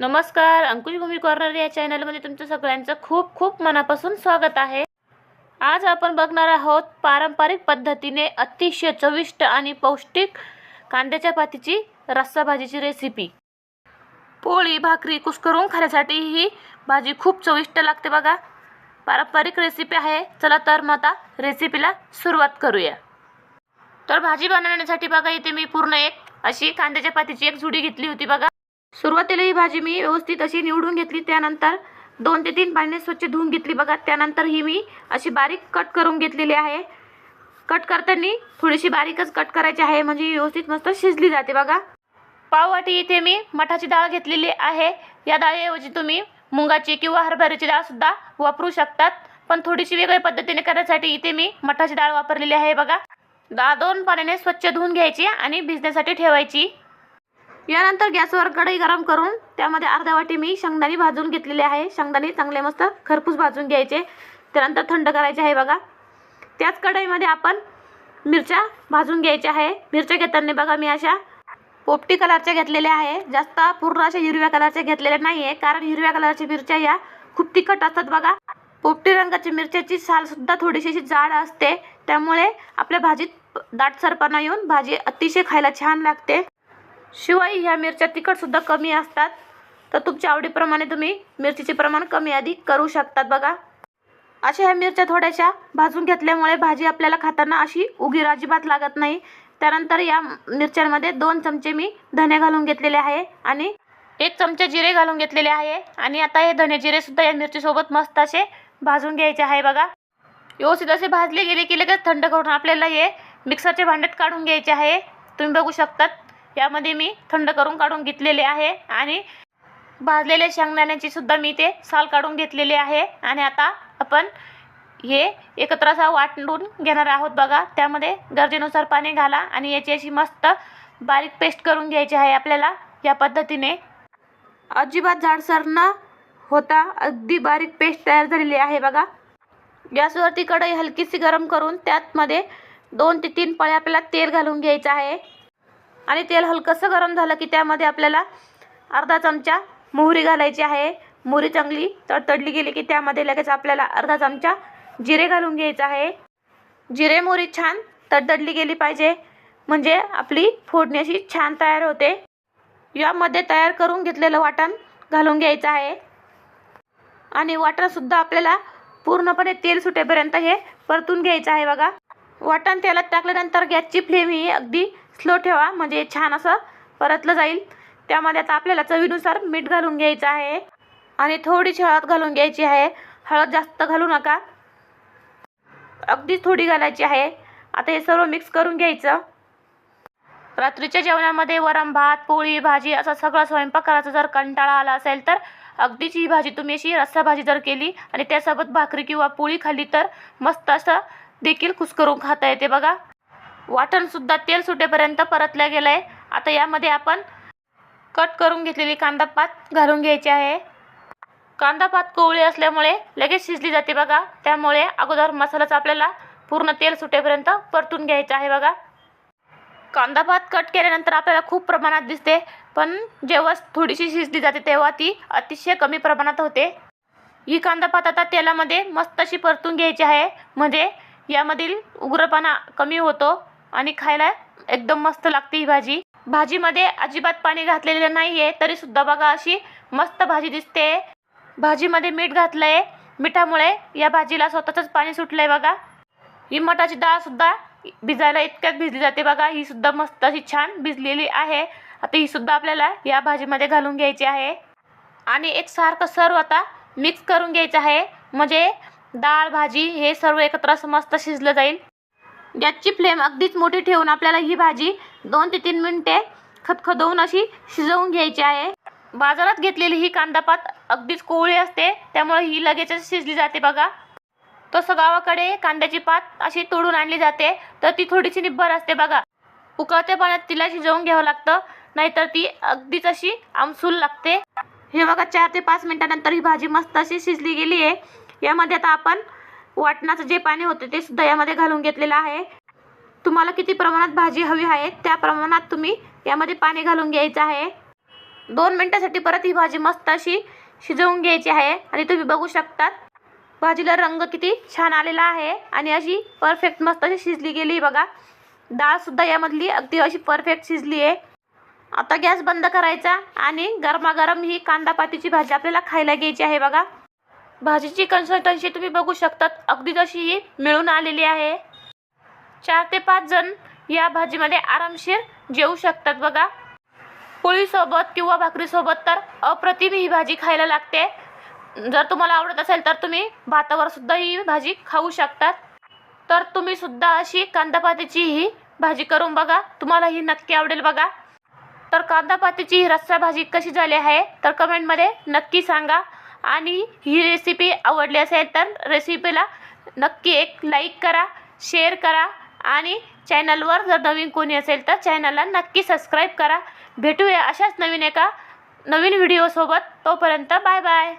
नमस्कार अंकुश भूमी कॉर्नर या चॅनलमध्ये तुमचं सगळ्यांचं खूप खूप मनापासून स्वागत आहे. आज आपण बघणार आहोत पारंपरिक पद्धतीने अतिशय चविष्ट आणि पौष्टिक कांद्याच्या पातीची रस्सा भाजीची रेसिपी पोळी भाकरी कुस्करून खाण्यासाठी ही भाजी खूप चविष्ट लागते बघा. पारंपरिक रेसिपी आहे. चला तर मग आता रेसिपीला सुरुवात करूया. तर भाजी बनवण्यासाठी बघा इथे मी पूर्ण एक अशी कांद्याच्या पातीची एक झुडी घेतली होती बघा. सुरुवातीला ही भाजी मी व्यवस्थित अशी निवडून घेतली त्यानंतर दोन ते तीन पाण्याने स्वच्छ धुवून घेतली. बघा त्यानंतर ही मी अशी बारीक कट करून घेतलेली आहे. कट करताना थोडीशी बारीकच कट करायची आहे म्हणजे व्यवस्थित मस्त शिजली जाते बघा. पाववाटी इथे मी मठाची डाळ घेतलेली आहे. या डाळीऐवजी तुम्ही मुंगाची किंवा हरभऱ्याची डाळसुद्धा वापरू शकतात. पण थोडीशी वेगळ्या पद्धतीने करण्यासाठी इथे मी मठाची डाळ वापरलेली आहे बघा. डाळ दोन पाण्याने स्वच्छ धुवून घ्यायची आणि भिजण्यासाठी ठेवायची. यानंतर गॅसवर कढई गरम करून त्यामध्ये अर्धा वाटी मी शेंगदाणे भाजून घेतलेले आहे. शेंगदाणे चांगले मस्त खरपूस भाजून घ्यायचे. त्यानंतर थंड करायचे आहे बघा. त्याच कढईमध्ये आपण मिरच्या भाजून घ्यायच्या आहे. मिरच्या घेताना बघा मी अशा पोपटी कलरच्या घेतलेल्या आहे. जास्त पूर्ण अशा हिरव्या कलरच्या घेतलेल्या नाही आहे कारण हिरव्या कलरच्या मिरच्या या खूप तिखट असतात बघा. पोपटी रंगाची मिरच्याची सालसुद्धा थोडीशी अशी जाड असते. त्यामुळे आपल्या भाजीत दाटसरपणा येऊन भाजी अतिशय खायला छान लागते. शिवाय ह्या मिरच्या तिखटसुद्धा कमी असतात. तर तुमच्या आवडीप्रमाणे तुम्ही मिरचीचे प्रमाण कमी अधिक करू शकतात बघा. अशा ह्या मिरच्या थोड्याशा भाजून घेतल्यामुळे भाजी आपल्याला खाताना अशी उगीर अजिबात लागत नाही. त्यानंतर या मिरच्यांमध्ये दोन चमचे मी धने घालून घेतलेले आहे आणि एक चमचे जिरे घालून घेतलेले आहे. आणि आता हे धने जिरेसुद्धा या मिरचीसोबत मस्त असे भाजून घ्यायचे आहे बघा. व्यवस्थित असे भाजले गेले की लगेच थंड करून आपल्याला हे मिक्सरच्या भांड्यात काढून घ्यायचे आहे. तुम्ही बघू शकतात. यामध्ये मी थंड करून काढून घेतलेले आहे आणि भाजलेल्या शेंगदाण्याची सुद्धा मी ते साल काढून घेतलेले आहे. आणि आता आपण हे एकत्र असा वाटून घेणार आहोत बघा. त्यामध्ये गरजेनुसार पाणी घाला आणि याची अशी मस्त बारीक पेस्ट करून घ्यायची आहे आपल्याला या पद्धतीने. अजिबात जाडसर न होता अगदी बारीक पेस्ट तयार झालेली आहे बघा. गॅसवरती कढई हलकीशी गरम करून त्यातमध्ये दोन ते तीन पळे आपल्याला तेल घालून घ्यायचं आहे. आणि तेल हलकंसं गरम झालं की त्यामध्ये आपल्याला अर्धा चमचा मोहरी घालायची आहे. मोहरी चांगली तडतडली गेली की त्यामध्ये लगेच आपल्याला अर्धा चमचा जिरे घालून घ्यायचं आहे. जिरे मोहरी छान तडतडली गेली पाहिजे. म्हणजे आपली फोडणी अशी छान तयार होते. यामध्ये तयार करून घेतलेलं वाटण घालून घ्यायचं आहे. आणि वाटणसुद्धा आपल्याला पूर्णपणे तेल सुटेपर्यंत हे परतून घ्यायचं आहे बघा. वाटण तेलात टाकल्यानंतर गॅसची फ्लेम ही अगदी स्लो ठेवा म्हणजे छान असं परतलं जाईल. त्यामध्ये आता आपल्याला चवीनुसार मीठ घालून घ्यायचं आहे आणि थोडीशी हळद घालून घ्यायची आहे. हळद जास्त घालू नका. अगदी थोडी घालायची आहे. आता हे सर्व मिक्स करून घ्यायचं. रात्रीच्या जेवणामध्ये वरण भात पोळी भाजी असा सगळा स्वयंपाक करायचा जर कंटाळा आला असेल तर अगदीच ही भाजी तुम्ही अशी रस्सा भाजी जर केली आणि त्यासोबत भाकरी किंवा पोळी खाल्ली तर मस्त असं देखील कुस्करून खाता येते बघा. वाटणसुद्धा तेल सुटेपर्यंत परतलं गेलं आहे आता यामध्ये आपण कट करून घेतलेली कांदा पात घालून घ्यायची आहे. कांदा पात कोवळी असल्यामुळे लगेच शिजली जाते बघा. त्यामुळे अगोदर मसालाचा आपल्याला पूर्ण तेल सुटेपर्यंत परतून घ्यायचं आहे बघा. कांदा भात कट केल्यानंतर आपल्याला खूप प्रमाणात दिसते पण जेव्हा थोडीशी शिजली जाते तेव्हा ती अतिशय कमी प्रमाणात होते. ही कांदा भात आता तेलामध्ये मस्त अशी परतून घ्यायची आहे. म्हणजे यामधील उग्रपणा कमी होतो. आणि खायला एकदम मस्त लागते ही भाजी. भाजीमध्ये अजिबात पाणी घातलेलं नाही आहे तरीसुद्धा बघा अशी मस्त भाजी दिसते. भाजीमध्ये मीठ घातलं आहे मिठामुळे या भाजीला स्वतःचंच पाणी सुटलं आहे बघा. ही मटाची डाळसुद्धा भिजायला इतक्यात भिजली जाते बघा. ही सुद्धा मस्त अशी छान भिजलेली आहे. आता ही सुद्धा आपल्याला या भाजीमध्ये घालून घ्यायची आहे. आणि एक सारखं सर्व आता मिक्स करून घ्यायचं आहे. म्हणजे डाळ भाजी हे सर्व एकत्र असं मस्त शिजलं जाईल. गॅसची फ्लेम अगदीच मोठी ठेवून आपल्याला ही भाजी दोन ते तीन मिनटे खतखदवून अशी शिजवून घ्यायची आहे. बाजारात घेतलेली ही कांदापात अगदीच कोवळी असते त्यामुळे ही लगेचच शिजली जाते बघा. तसं गावाकडे कांद्याची पात अशी तोडून आणली जाते तर ती थोडीशी निब्बर असते बघा. उकळत्या पाण्यात तिला शिजवून घ्यावं लागतं नाहीतर ती अगदीच अशी आमसूल लागते. हे बघा चार ते पाच मिनटानंतर ही भाजी मस्त अशी शिजली गेली आहे यामध्ये आता आपण वाटणाचं जे पाणी होतं ते सुद्धा यामध्ये घालून घेतलेलं आहे. तुम्हाला किती प्रमाणात भाजी हवी आहे त्या प्रमाणात तुम्ही यामध्ये पाणी घालून घ्यायचं आहे. दोन मिनटासाठी परत ही भाजी मस्त अशी शिजवून घ्यायची आहे आणि तुम्ही बघू शकतात भाजीला रंग किती छान आलेला आहे आणि अशी परफेक्ट मस्त अशी शिजली गेली बघा. डाळसुद्धा यामधली अगदी अशी परफेक्ट शिजली आहे. आता गॅस बंद करायचा आणि गरमागरम ही कांदा पातीची भाजी आपल्याला खायला घ्यायची आहे बघा. भाजीची कन्सिस्टन्सी तुम्ही बघू शकतात. अगदी जशी ही मिळून आलेली आहे. चार ते पाच जण या भाजीमध्ये आरामशीर जेवू शकतात बघा. पोळीसोबत किंवा भाकरीसोबत तर अप्रतिम ही भाजी खायला लागते. जर तुम्हाला आवडत असेल तर तुम्ही भातावर सुद्धा ही भाजी खाऊ शकतात. तर तुम्ही सुद्धा अशी कांदापातीची ही भाजी करून बघा. तुम्हाला ही नक्की आवडेल बघा. तर कांदापातीची ही रस्सा भाजी कशी झाली आहे तर कमेंटमध्ये नक्की सांगा. आणि ही रेसिपी आवडली असेल तर रेसिपीला नक्की एक लाईक करा शेअर करा आणि चॅनलवर जर नवीन कोणी असेल तर चॅनलला नक्की सबस्क्राईब करा. भेटूया अशाच नवीन एका नवीन व्हिडिओसोबत तोपर्यंत बाय बाय